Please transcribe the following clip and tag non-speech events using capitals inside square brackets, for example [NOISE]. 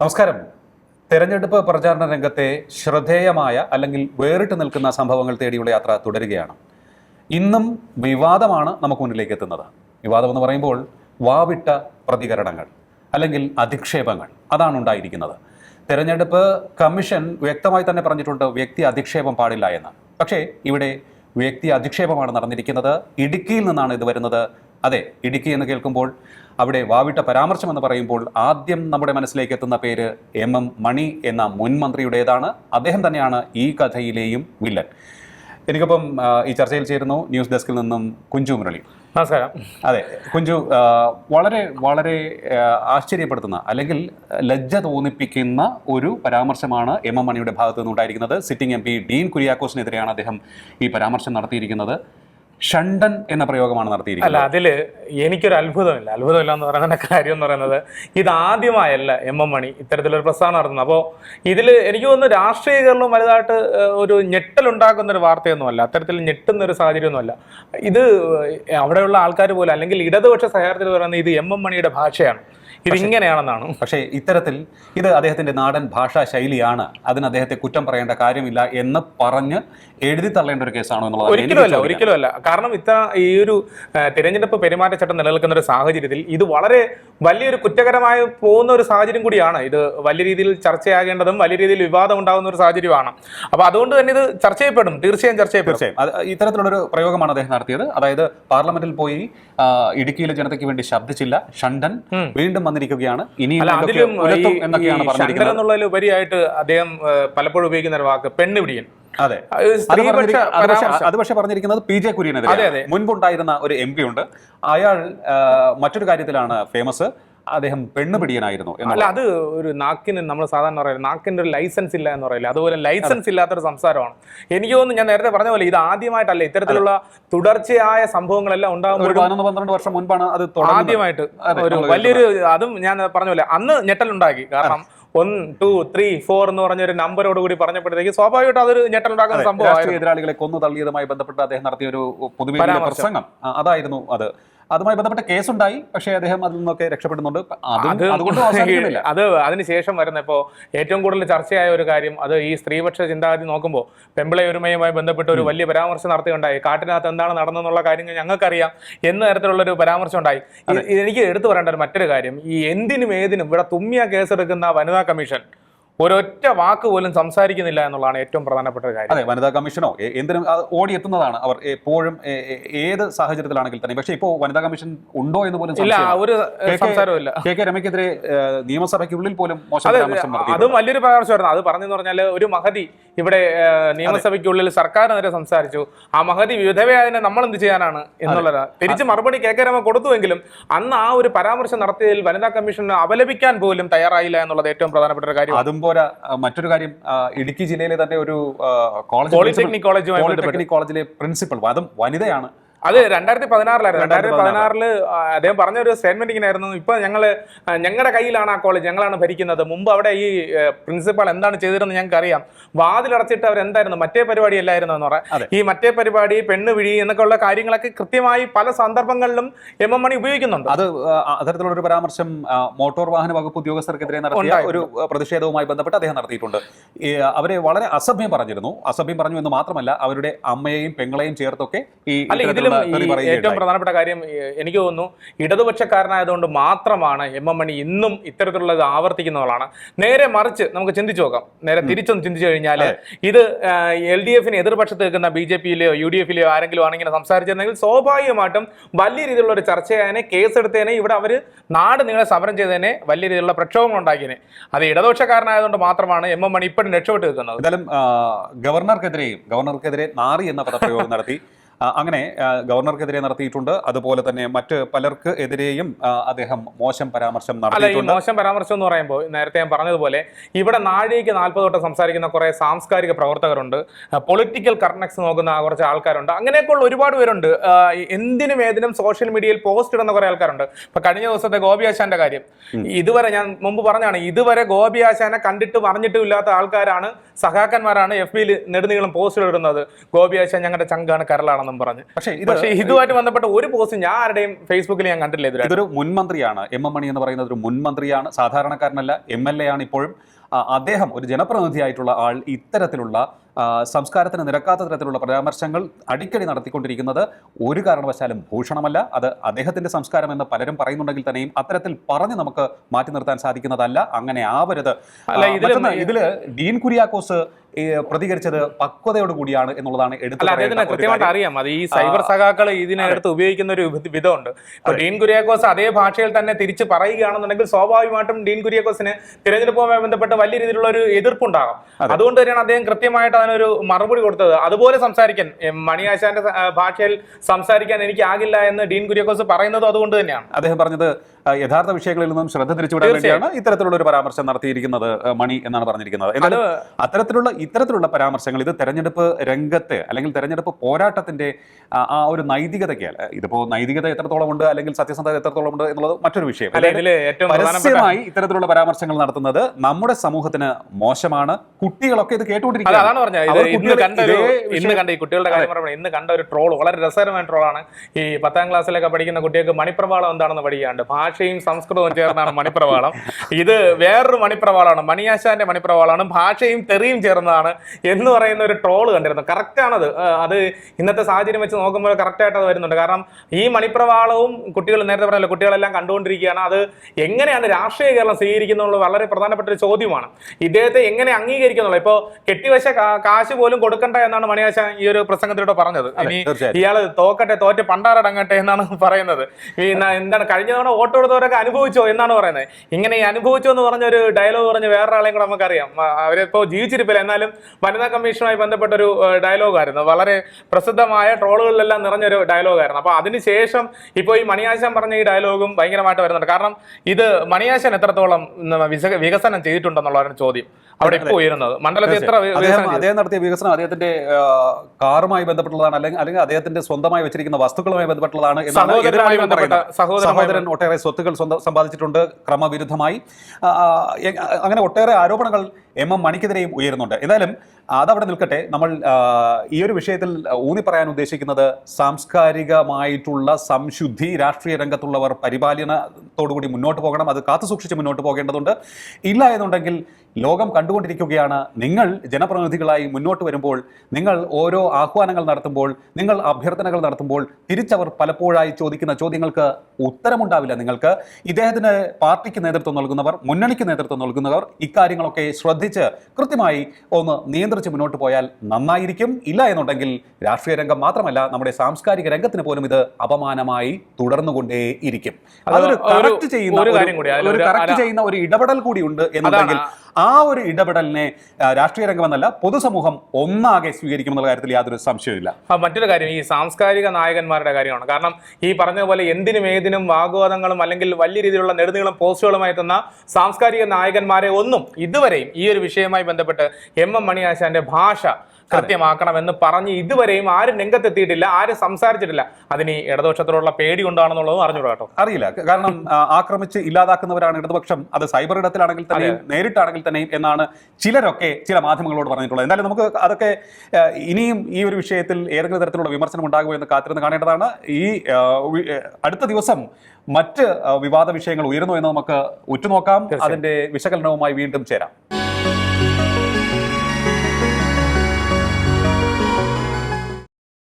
നമസ്കാരം. തെരഞ്ഞെടുപ്പ് പ്രചാരണ രംഗത്തെ ശ്രദ്ധേയമായ അല്ലെങ്കിൽ വേറിട്ട് നിൽക്കുന്ന സംഭവങ്ങൾ തേടിയുള്ള യാത്ര തുടരുകയാണ്. ഇന്നും വിവാദമാണ് നമുക്ക് മുന്നിലേക്ക് എത്തുന്നത്. വിവാദം എന്ന് പറയുമ്പോൾ വാവിട്ട പ്രതികരണങ്ങൾ അല്ലെങ്കിൽ അധിക്ഷേപങ്ങൾ അതാണ് ഉണ്ടായിരിക്കുന്നത്. തെരഞ്ഞെടുപ്പ് കമ്മീഷൻ വ്യക്തമായി തന്നെ പറഞ്ഞിട്ടുണ്ട് വ്യക്തി അധിക്ഷേപം പാടില്ല എന്ന്. പക്ഷേ ഇവിടെ വ്യക്തി അധിക്ഷേപമാണ് നടന്നിരിക്കുന്നത്. ഇടുക്കിയിൽ നിന്നാണ് ഇത് വരുന്നത്. അതെ ഇടുക്കി എന്ന് കേൾക്കുമ്പോൾ അവിടെ വാവിട്ട പരാമർശം എന്ന് പറയുമ്പോൾ ആദ്യം നമ്മുടെ മനസ്സിലേക്ക് എത്തുന്ന പേര് എം എം മണി എന്ന മുൻ മന്ത്രിയുടേതാണ്. അദ്ദേഹം തന്നെയാണ് ഈ കഥയിലെയും വില്ലൻ. എനിക്കൊപ്പം ഈ ചർച്ചയിൽ ചേരുന്നു ന്യൂസ് ഡെസ്കിൽ നിന്നും കുഞ്ചു മുരളി. നമസ്കാരം. അതെ കുഞ്ചു വളരെ വളരെ ആശ്ചര്യപ്പെടുത്തുന്ന അല്ലെങ്കിൽ ലജ്ജ തോന്നിപ്പിക്കുന്ന ഒരു പരാമർശമാണ് എം എം മണിയുടെ ഭാഗത്തു നിന്നുണ്ടായിരിക്കുന്നത് സിറ്റിംഗ് എം പി ഡീൻ കുര്യാക്കോസിനെതിരെയാണ് അദ്ദേഹം ഈ പരാമർശം നടത്തിയിരിക്കുന്നത്. ഷണ്ടൻ എന്ന പ്രയോഗമാണ് നടത്തിയിരിക്കുന്നത്. അല്ല അതിൽ എനിക്കൊരു അത്ഭുതമില്ല. അത്ഭുതമില്ല എന്ന് പറയുന്ന കാര്യം എന്ന് പറയുന്നത് ഇത് ആദ്യമായല്ല എം എം മണി ഇത്തരത്തിലൊരു പ്രസ്താവന നടത്തുന്നത്. അപ്പോൾ ഇതിൽ എനിക്ക് തോന്നുന്നു രാഷ്ട്രീയകരണവും വലുതായിട്ട് ഒരു ഞെട്ടലുണ്ടാക്കുന്ന ഒരു വാർത്തയൊന്നുമല്ല. അത്തരത്തിൽ ഞെട്ടുന്ന ഒരു സാഹചര്യമൊന്നുമല്ല. ഇത് അവിടെയുള്ള ആൾക്കാർ പോലും അല്ലെങ്കിൽ ഇടതുപക്ഷ സഹകരണത്തിൽ പറയുന്നത് ഇത് എം എം മണിയുടെ ഭാഷയാണ്. ഇത് ഇങ്ങനെയാണെന്നാണ് പക്ഷേ ഇത്തരത്തിൽ ഇത് അദ്ദേഹത്തിന്റെ നാടൻ ഭാഷാ ശൈലിയാണ്. അതിന് അദ്ദേഹത്തെ കുറ്റം പറയേണ്ട കാര്യമില്ല എന്ന് പറഞ്ഞ് എഴുതി തള്ളേണ്ട ഒരു കേസാണോ എന്നുള്ളത് ഒരിക്കലും അല്ല ഒരിക്കലും അല്ല കാരണം ഇത്ര ഈ ഒരു തിരഞ്ഞെടുപ്പ് പെരുമാറ്റച്ചട്ടം നിലനിൽക്കുന്ന ഒരു സാഹചര്യത്തിൽ ഇത് വളരെ വലിയൊരു കുറ്റകരമായി പോകുന്ന ഒരു സാഹചര്യം കൂടിയാണ്. ഇത് വലിയ രീതിയിൽ ചർച്ചയാകേണ്ടതും വലിയ രീതിയിൽ വിവാദം ഉണ്ടാകുന്ന ഒരു സാഹചര്യമാണ്. അപ്പോൾ അതുകൊണ്ട് തന്നെ ഇത് ചർച്ച ചെയ്യപ്പെടും. തീർച്ചയായും ചർച്ച ചെയ്യപ്പെടും. തീർച്ചയായും. ഒരു ഇത്തരത്തിലുള്ളൊരു പ്രയോഗമാണ് അദ്ദേഹം നടത്തിയത്. അതായത് പാർലമെന്റിൽ പോയി ഇടുക്കിയിലെ ജനതയ്ക്ക് വേണ്ടി ശബ്ദിച്ചില്ല. ഷണ്ടൻ വീണ്ടും വന്നിരിക്കുകയാണ്. ഇനി അതിലും ഉപരിയായിട്ട് അദ്ദേഹം പലപ്പോഴും ഉപയോഗിക്കുന്ന ഒരു വാക്ക് പെണ്ണുപിടിയൻ അതെ. അത് പക്ഷെ. പറഞ്ഞിരിക്കുന്നത് പി ജെ കുര്യനെതിരെ മുൻപുണ്ടായിരുന്ന ഒരു എം പി ഉണ്ട്. അയാൾ മറ്റൊരു കാര്യത്തിലാണ് ഫേമസ്. അദ്ദേഹം പെണ്ണുപിടിയനായിരുന്നു അല്ല അത് ഒരു നാക്കിന് നമ്മൾ സാധാരണ പറയുന്നത് നാക്കിന്റെ ഒരു ലൈസൻസ് ഇല്ല എന്ന് പറയില്ല അതുപോലെ ലൈസൻസ് ഇല്ലാത്തൊരു സംസാരമാണ്. എനിക്ക് തോന്നുന്നു ഞാൻ നേരത്തെ പറഞ്ഞ പോലെ ഇത് ആദ്യമായിട്ടല്ല ഇത്തരത്തിലുള്ള തുടർച്ചയായ സംഭവങ്ങളെല്ലാം ഉണ്ടാകുമ്പോൾ ഒരു പതിനൊന്ന് പന്ത്രണ്ട് വർഷം മുൻപാണ് അത് ആദ്യമായിട്ട് ഒരു വലിയൊരു അതും ഞാൻ പറഞ്ഞ പോലെ അന്ന് ഞെട്ടലുണ്ടാക്കി. കാരണം വൺ ടു ത്രീ ഫോർ എന്ന് പറഞ്ഞ ഒരു നമ്പറോട് കൂടി പറഞ്ഞപ്പോഴത്തേക്ക് സ്വാഭാവികമായിട്ട് അതൊരു ഞെട്ടലുണ്ടാക്കുന്ന സംഭവം എതിരാളികളെ കൊന്നു തള്ളിയതുമായി ബന്ധപ്പെട്ട് അദ്ദേഹം നടത്തിയ ഒരു പൊതുവെ. പ്രസംഗം. അതായിരുന്നു അത്. അതുമായി ബന്ധപ്പെട്ട കേസുണ്ടായി പക്ഷേ അദ്ദേഹം അതിൽ നിന്നൊക്കെ രക്ഷപ്പെടുന്നുണ്ട്. അതും അത് അതുകൊണ്ട് അവസാനിക്കുന്നില്ല. [LAUGHS] അത് അതിനുശേഷം വരുന്ന ഇപ്പോൾ ഏറ്റവും കൂടുതൽ ചർച്ചയായ ഒരു കാര്യം അത് ഈ സ്ത്രീപക്ഷ ചിന്താഗതി നോക്കുമ്പോൾ പെമ്പിളെ ഒരുമയുമായി ബന്ധപ്പെട്ട് ഒരു വലിയ പരാമർശം നടത്തിയുണ്ടായി. കാട്ടിനകത്ത് എന്താണ് നടന്നെന്നുള്ള കാര്യങ്ങൾ ഞങ്ങൾക്കറിയാം. എന്ന തരത്തിലുള്ള ഒരു പരാമർശം ഉണ്ടായി. എനിക്ക് എടുത്തു പറയേണ്ട ഒരു മറ്റൊരു കാര്യം ഈ എന്തിനും ഏതിനും ഇവിടെ തുമ്മിയ കേസെടുക്കുന്ന വനിതാ കമ്മീഷൻ ഒരൊറ്റ വാക്ക് പോലും സംസാരിക്കുന്നില്ല എന്നുള്ളതാണ് ഏറ്റവും പ്രധാനപ്പെട്ട കാര്യം. അതെ വനിതാ കമ്മീഷനോ എന്തിനും ഓടി ഓടിയെത്തുന്നതാണ് അവർ എപ്പോഴും ഏത് സാഹചര്യത്തിലാണെങ്കിൽ തന്നെ. പക്ഷേ ഇപ്പോൾ വനിതാ കമ്മീഷൻ ഉണ്ടോ എന്ന് പോലും ഇല്ല ഒരു സംസാരമില്ല കെ- കെ രമയ്ക്കെതിരെ നിയമസഭയ്ക്കുള്ളിൽ പോലും മോശം അതും വലിയൊരു പരാമർശമായിരുന്നു. അത് പറഞ്ഞെന്ന് പറഞ്ഞാൽ ഒരു മഹതി ഇവിടെ നിയമസഭയ്ക്കുള്ളിൽ സർക്കാർ സർക്കാരിനെതിരെ സംസാരിച്ചു. ആ മഹതി വിധവയായതിനെ നമ്മൾ എന്ത് ചെയ്യാനാണ് എന്നുള്ളത്. തിരിച്ച് മറുപടി കെ കെ രമ കൊടുത്തുവെങ്കിലും അന്ന് ആ ഒരു പരാമർശം നടത്തിയതിൽ വനിതാ കമ്മീഷനെ അപലപിക്കാൻ പോലും തയ്യാറായില്ല എന്നുള്ളത് ഏറ്റവും പ്രധാനപ്പെട്ട ഒരു കാര്യം. അതും പോരാ. മറ്റൊരു കാര്യം ഇടുക്കി ജില്ലയിലെ തന്നെ ഒരു കോളേജ് പോളിടെക്നിക് കോളേജ് പോളിടെക്നിക് കോളേജിലെ പ്രിൻസിപ്പൽ അതും വനിതയാണ്. അത് രണ്ടായിരത്തി പതിനാറിലായിരുന്നു രണ്ടായിരത്തി പതിനാറിൽ അദ്ദേഹം പറഞ്ഞ ഒരു സ്റ്റേറ്റ്മെന്റ് ഇങ്ങനെ ആയിരുന്നു ഇപ്പൊ ഞങ്ങൾ ഞങ്ങളുടെ കയ്യിലാണ് ആ കോളേജ് ഞങ്ങളാണ് ഭരിക്കുന്നത്. മുമ്പ് അവിടെ ഈ പ്രിൻസിപ്പൽ എന്താണ് ചെയ്തിരുന്നത് ഞങ്ങൾക്ക് അറിയാം വാതിലടച്ചിട്ട് അവർ എന്തായിരുന്നു മറ്റേ പരിപാടി അല്ലായിരുന്നു എന്ന്. പറയാം. ഈ മറ്റേ പരിപാടി പെണ്ണ് വിഴി എന്നൊക്കെ ഉള്ള കാര്യങ്ങളൊക്കെ കൃത്യമായി പല സന്ദർഭങ്ങളിലും എം എം മണി ഉപയോഗിക്കുന്നുണ്ട്. അത് അത്തരത്തിലുള്ള ഒരു പരാമർശം മോട്ടോർ വാഹന വകുപ്പ് ഉദ്യോഗസ്ഥർക്കെതിരെ നടത്തിയ ഒരു പ്രതിഷേധവുമായി ബന്ധപ്പെട്ട് അദ്ദേഹം നടത്തിയിട്ടുണ്ട്. അവരെ വളരെ അസഭ്യം പറഞ്ഞിരുന്നു. അസഭ്യം പറഞ്ഞു എന്ന് മാത്രമല്ല അവരുടെ അമ്മയെയും പെങ്ങളെയും ചേർത്തൊക്കെ ഈ ഏറ്റവും പ്രധാനപ്പെട്ട കാര്യം എനിക്ക് തോന്നുന്നു ഇടതുപക്ഷക്കാരനായതുകൊണ്ട് മാത്രമാണ് എം എം മണി ഇന്നും ഇത്തരത്തിലുള്ളത് ആവർത്തിക്കുന്നവളാണ്. നേരെ മറിച്ച് നമുക്ക് ചിന്തിച്ചു നോക്കാം. നേരെ തിരിച്ചൊന്ന് ചിന്തിച്ചു കഴിഞ്ഞാൽ ഇത് എൽ ഡി എഫിന് എതിർപക്ഷത്ത് നിൽക്കുന്ന ബി ജെ പിയിലെയോ യു ഡി എഫിലെയോ ആരെങ്കിലും ആണ് ഇങ്ങനെ സംസാരിച്ചിരുന്നെങ്കിൽ സ്വാഭാവികമായിട്ടും വലിയ രീതിയിലുള്ള ഒരു ചർച്ചയായനെ കേസെടുത്തേനെ ഇവിടെ അവർ നാട് നിങ്ങളെ സമരം ചെയ്തതിനെ വലിയ രീതിയിലുള്ള പ്രക്ഷോഭങ്ങൾ ഉണ്ടാക്കിയതിനെ. അത് ഇടതുപക്ഷക്കാരനായതുകൊണ്ട് മാത്രമാണ് എം എം മണി ഇപ്പോഴും രക്ഷപ്പെട്ട് നിൽക്കുന്നത്. എന്തായാലും ഗവർണർക്കെതിരെയും ഗവർണർക്കെതിരെ നാറി എന്ന പദപ്രയോഗം നടത്തി. അങ്ങനെ ഗവർണർക്കെതിരെ നടത്തിയിട്ടുണ്ട്. അതുപോലെ തന്നെ മറ്റ് പലർക്ക് എതിരെയും അദ്ദേഹം മോശം പരാമർശം നടത്തിയിട്ടുണ്ട്. മോശം പരാമർശം എന്ന് പറയുമ്പോൾ നേരത്തെ ഞാൻ പറഞ്ഞതുപോലെ ഇവിടെ നാഴികയ്ക്ക് നാൽപ്പത് തൊട്ട് സംസാരിക്കുന്ന കുറെ സാംസ്കാരിക പ്രവർത്തകരുണ്ട്. പൊളിറ്റിക്കൽ കറക്ട്നെസ് നോക്കുന്ന കുറച്ച് ആൾക്കാരുണ്ട്. അങ്ങനെയൊക്കെയുള്ള ഒരുപാട് പേരുണ്ട്. എന്തിനും ഏതിനും സോഷ്യൽ മീഡിയയിൽ പോസ്റ്റ് ഇടുന്ന കുറെ ആൾക്കാരുണ്ട്. ഇപ്പൊ കഴിഞ്ഞ ദിവസത്തെ ഗോപി ആശാന്റെ കാര്യം. ഇതുവരെ ഞാൻ മുമ്പ് പറഞ്ഞാണ് ഇതുവരെ ഗോപി ആശാനെ കണ്ടിട്ട് പറഞ്ഞിട്ടും ഇല്ലാത്ത ആൾക്കാരാണ് സഹാക്കന്മാരാണ് എഫ് ബിയിൽ നെടുനീളം പോസ്റ്റ് ഇടുന്നത്. ഗോപി ആശാൻ ഞങ്ങളുടെ ചങ്കാണ് കരളാണെന്ന്. ആണെന്നും പറഞ്ഞ്. പക്ഷേ ഇത് പക്ഷേ ഇതുമായിട്ട് ബന്ധപ്പെട്ട ഒരു പോസ്റ്റ് ഞാൻ ആരുടെയും ഫേസ്ബുക്കിൽ ഞാൻ കണ്ടില്ല ഇതൊരു മുൻമന്ത്രിയാണ്. എം എം മണി എന്ന് പറയുന്നത് ഒരു മുൻമന്ത്രിയാണ്. സാധാരണക്കാരനല്ല എം എൽ എ ആണ് ഇപ്പോഴും. അദ്ദേഹം ഒരു ജനപ്രതിനിധിയായിട്ടുള്ള ആൾ ഇത്തരത്തിലുള്ള സംസ്കാരത്തിന് നിരക്കാത്ത തരത്തിലുള്ള പരാമർശങ്ങൾ അടിക്കടി നടത്തിക്കൊണ്ടിരിക്കുന്നത് ഒരു കാരണവശാലും ഭൂഷണമല്ല. അത് അദ്ദേഹത്തിന്റെ സംസ്കാരം എന്ന് പലരും പറയുന്നുണ്ടെങ്കിൽ തന്നെയും അത്തരത്തിൽ പറഞ്ഞ് നമുക്ക് മാറ്റി നിർത്താൻ സാധിക്കുന്നതല്ല. അങ്ങനെ ആവരുത്. ഇതിൽ ഡീൻ കുര്യാക്കോസ് പ്രതികരിച്ചത് പക്വതയോട് കൂടിയാണ് എന്നുള്ളതാണ് എടുത്തു അല്ല അദ്ദേഹത്തിന് പറയേണ്ട ഒരു കൃത്യമായിട്ട് അറിയാം. അത് ഈ സൈബർ സഖാക്കൾ ഇതിനടുത്ത് ഉപയോഗിക്കുന്ന ഒരു വിധമുണ്ട്. ഇപ്പൊ ഡീൻ കുര്യാക്കോസ് അതേ ഭാഷയിൽ തന്നെ തിരിച്ച് പറയുകയാണെന്നുണ്ടെങ്കിൽ സ്വാഭാവികമായിട്ടും ഡീൻ കുര്യാക്കോസിന് തിരഞ്ഞെടുപ്പുമായി ബന്ധപ്പെട്ട് വലിയ രീതിയിലുള്ള ഒരു എതിർപ്പുണ്ടാകും. അതുകൊണ്ട് തന്നെയാണ് അദ്ദേഹം കൃത്യമായിട്ട് അതിനൊരു മറുപടി കൊടുത്തത്. അതുപോലെ സംസാരിക്കാൻ. മണിയാശാന്റെ ഭാഷയിൽ സംസാരിക്കാൻ എനിക്ക് ആകില്ല എന്ന് ഡീൻ കുര്യാക്കോസ് പറയുന്നത് അതുകൊണ്ട് തന്നെയാണ്. അദ്ദേഹം പറഞ്ഞത് യഥാർത്ഥ വിഷയങ്ങളിൽ നിന്നും ശ്രദ്ധ തിരിച്ചുവിടാൻ വേണ്ടിയാണ് ഇത്തരത്തിലുള്ള ഒരു പരാമർശം നടത്തിയിരിക്കുന്നത് മണി എന്നാണ് പറഞ്ഞിരിക്കുന്നത്. എന്നാലും അത്തരത്തിലുള്ള ഇത്തരത്തിലുള്ള പരാമർശങ്ങൾ ഇത് തെരഞ്ഞെടുപ്പ് രംഗത്തെ അല്ലെങ്കിൽ തെരഞ്ഞെടുപ്പ് പോരാട്ടത്തിന്റെ ആ, ഒരു നൈതികതയ്ക്ക് ഇതിപ്പോ നൈതികത എത്രത്തോളം ഉണ്ട് അല്ലെങ്കിൽ സത്യസന്ധത എത്രത്തോളം ഉണ്ട് എന്നുള്ളത് മറ്റൊരു വിഷയം. പരസ്യമായി ഇത്തരത്തിലുള്ള പരാമർശങ്ങൾ നടത്തുന്നത് നമ്മുടെ സമൂഹത്തിന് മോശമാണ്. കുട്ടികളൊക്കെ ഇത് അല്ല ഇന്ന് കണ്ട ഒരു ഇന്ന് കണ്ട ഈ കുട്ടികളുടെ കാര്യം പറയുമ്പോൾ ഇന്ന് കണ്ട ഒരു ട്രോൾ വളരെ രസകരമായ ട്രോളാണ് ഈ പത്താം ക്ലാസ്സിലൊക്കെ പഠിക്കുന്ന കുട്ടികൾക്ക് മണിപ്രവാളം എന്താണെന്ന് പഠിക്കാണ്ട് ഭാഷയും സംസ്കൃതവും ചേർന്നാണ് മണിപ്രവാളം. ഇത് വേറൊരു മണിപ്രവാളമാണ് മണിയാശാന്റെ മണിപ്രവാളമാണ് ഭാഷയും തെറിയും ചേർന്നതാണ് എന്ന് പറയുന്ന ഒരു ട്രോൾ കണ്ടിരുന്നു. കറക്റ്റ് ആണത്. അത് ഇന്നത്തെ സാഹചര്യം വെച്ച് നോക്കുമ്പോൾ കറക്റ്റ് ആയിട്ട് അത് വരുന്നുണ്ട്. കാരണം ഈ മണിപ്രവാളവും കുട്ടികൾ നേരത്തെ പറഞ്ഞല്ലോ കുട്ടികളെല്ലാം കണ്ടുകൊണ്ടിരിക്കുകയാണ്. അത് എങ്ങനെയാണ് രാഷ്ട്രീയ കേരളം സ്വീകരിക്കുന്നുള്ള വളരെ പ്രധാനപ്പെട്ട ഒരു ചോദ്യമാണ്. ഇദ്ദേഹത്തെ എങ്ങനെ അംഗീകരിക്കുന്നുള്ളൂ ഇപ്പോ കെട്ടിവശ കാശ് പോലും കൊടുക്കണ്ട എന്നാണ് മണിയാശ ഈ ഒരു പ്രസംഗത്തിലൂടെ പറഞ്ഞത്. ഇനി. ഇയാൾ തോക്കട്ടെ തോറ്റ് പണ്ടാറടങ്ങട്ടെ എന്നാണ് [LAUGHS] പറയുന്നത്. എന്താണ് കഴിഞ്ഞ തവണ വോട്ട് കൊടുത്തവരൊക്കെ അനുഭവിച്ചോ എന്നാണ് പറയുന്നത്. ഇങ്ങനെ ഈ അനുഭവിച്ചോ എന്ന് പറഞ്ഞ ഒരു ഡയലോഗ് പറഞ്ഞ വേറൊരാളെയും കൂടെ നമുക്കറിയാം. അവരിപ്പോ ജീവിച്ചിരിപ്പില്ല. എന്നാലും വനിതാ കമ്മീഷനുമായി ബന്ധപ്പെട്ട ഒരു ഡയലോഗ് ആയിരുന്നു. വളരെ പ്രസിദ്ധമായ ട്രോളുകളിലെല്ലാം നിറഞ്ഞൊരു ഡയലോഗ് ആയിരുന്നു. അപ്പൊ അതിനുശേഷം ഇപ്പോൾ ഈ മണിയാശൻ പറഞ്ഞ ഈ ഡയലോഗും ഭയങ്കരമായിട്ട് വരുന്നുണ്ട്. കാരണം ഇത് മണിയാശൻ എത്രത്തോളം വികസനം ചെയ്തിട്ടുണ്ടെന്നുള്ളതാണ് ചോദ്യം. അവിടെ ഇപ്പോൾ ഉയരുന്നത്. മണ്ഡലത്തിൽ എത്ര വികസനം? അദ്ദേഹം നടത്തിയ വികസനം അദ്ദേഹത്തിന്റെ കാറുമായി ബന്ധപ്പെട്ടുള്ളതാണ് അല്ലെങ്കിൽ അല്ലെങ്കിൽ അദ്ദേഹത്തിന്റെ സ്വന്തമായി വെച്ചിരിക്കുന്ന വസ്തുക്കളുമായി ബന്ധപ്പെട്ടുള്ളതാണ് എന്നാണ് സഹോദരൻ ഒട്ടേറെ സ്വത്തുക്കൾ സ്വന്തം സമ്പാദിച്ചിട്ടുണ്ട് ക്രമവിരുദ്ധമായി. അങ്ങനെ ഒട്ടേറെ ആരോപണങ്ങൾ എം എം മണിക്കെതിരെയും ഉയരുന്നുണ്ട്. എന്തായാലും അതവിടെ നിൽക്കട്ടെ. നമ്മൾ ഈ ഒരു വിഷയത്തിൽ ഊന്നി പറയാൻ ഉദ്ദേശിക്കുന്നത് സാംസ്കാരികമായിട്ടുള്ള സംശുദ്ധി രാഷ്ട്രീയ രംഗത്തുള്ളവർ പരിപാലനത്തോടുകൂടി മുന്നോട്ട് പോകണം അത് കാത്തുസൂക്ഷിച്ച് മുന്നോട്ട് പോകേണ്ടതുണ്ട്. ഇല്ല എന്നുണ്ടെങ്കിൽ ലോകം കണ്ടുകൊണ്ടിരിക്കുകയാണ്. നിങ്ങൾ ജനപ്രതിനിധികളായി മുന്നോട്ട് വരുമ്പോൾ നിങ്ങൾ ഓരോ ആഹ്വാനങ്ങൾ നടത്തുമ്പോൾ നിങ്ങൾ അഭ്യർത്ഥനകൾ നടത്തുമ്പോൾ തിരിച്ചവർ പലപ്പോഴായി ചോദിക്കുന്ന ചോദ്യങ്ങൾക്ക് ഉത്തരമുണ്ടാവില്ല നിങ്ങൾക്ക്. ഇദ്ദേഹത്തിന് പാർട്ടിക്ക് നേതൃത്വം നൽകുന്നവർ മുന്നണിക്ക് നേതൃത്വം നൽകുന്നവർ ഇക്കാര്യങ്ങളൊക്കെ ശ്രദ്ധിച്ച് കൃത്യമായി ഒന്ന് നിയന്ത്രിച്ച് മുന്നോട്ട് പോയാൽ നന്നായിരിക്കും. ഇല്ല എന്നുണ്ടെങ്കിൽ രാഷ്ട്രീയ രംഗം മാത്രമല്ല നമ്മുടെ സാംസ്കാരിക രംഗത്തിന് പോലും ഇത് അപമാനമായി തുടർന്നുകൊണ്ടേ ഇരിക്കും. അതൊരു കറക്റ്റ് ചെയ്യുന്ന ഒരു ഒരു- കാര്യം കൂടി, ഒരു കറക്റ്റ് ചെയ്യുന്ന ഒരു ഇടപെടൽ കൂടി ഉണ്ട് എന്നുണ്ടെങ്കിൽ ആ ഒരു ഇടപെടലിനെ രാഷ്ട്രീയ രംഗമെന്നല്ല പൊതുസമൂഹം ഒന്നാകെ സ്വീകരിക്കുമെന്നുള്ള കാര്യത്തിൽ യാതൊരു സംശയമില്ല മറ്റൊരു കാര്യം ഈ സാംസ്കാരിക നായകന്മാരുടെ കാര്യമാണ്. കാരണം ഈ പറഞ്ഞതുപോലെ എന്തിനും ഏതിനും വാഗ്വാദങ്ങളും അല്ലെങ്കിൽ വലിയ രീതിയിലുള്ള നെടുനീളം പോസ്റ്റുകളുമായി എത്തുന്ന സാംസ്കാരിക നായകന്മാരെ ഒന്നും ഇതുവരെയും ഈ ഒരു വിഷയവുമായി ബന്ധപ്പെട്ട് എം എം മണിയാശാന്റെ ഭാഷ കൃത്യമാക്കണമെന്ന് പറഞ്ഞ് ഇതുവരെയും ആരും രംഗത്തെത്തിയിട്ടില്ല ആരും സംസാരിച്ചിട്ടില്ല. അതിന് ഇടതുപക്ഷത്തോടുള്ള പേടി കൊണ്ടാണെന്നുള്ളതും അറിഞ്ഞൂടാ കേട്ടോ. അറിയില്ല. കാരണം ആക്രമിച്ച് ഇല്ലാതാക്കുന്നവരാണ് ഇടതുപക്ഷം. അത് സൈബർ ഇടത്തിലാണെങ്കിൽ തന്നെയും നേരിട്ടാണെങ്കിൽ തന്നെയും എന്നാണ് ചിലരൊക്കെ ചില മാധ്യമങ്ങളോട് പറഞ്ഞിട്ടുള്ളത്. എന്തായാലും നമുക്ക് അതൊക്കെ ഇനിയും ഈ ഒരു വിഷയത്തിൽ ഏതെങ്കിലും തരത്തിലുള്ള വിമർശനം ഉണ്ടാകുമോ എന്ന് കാത്തിരുന്ന് കാണേണ്ടതാണ്. ഈ അടുത്ത ദിവസം മറ്റ് വിവാദ വിഷയങ്ങൾ ഉയരുന്നു എന്ന് നമുക്ക് ഉറ്റുനോക്കാം. അതിന്റെ വിശകലനവുമായി വീണ്ടും ചേരാം.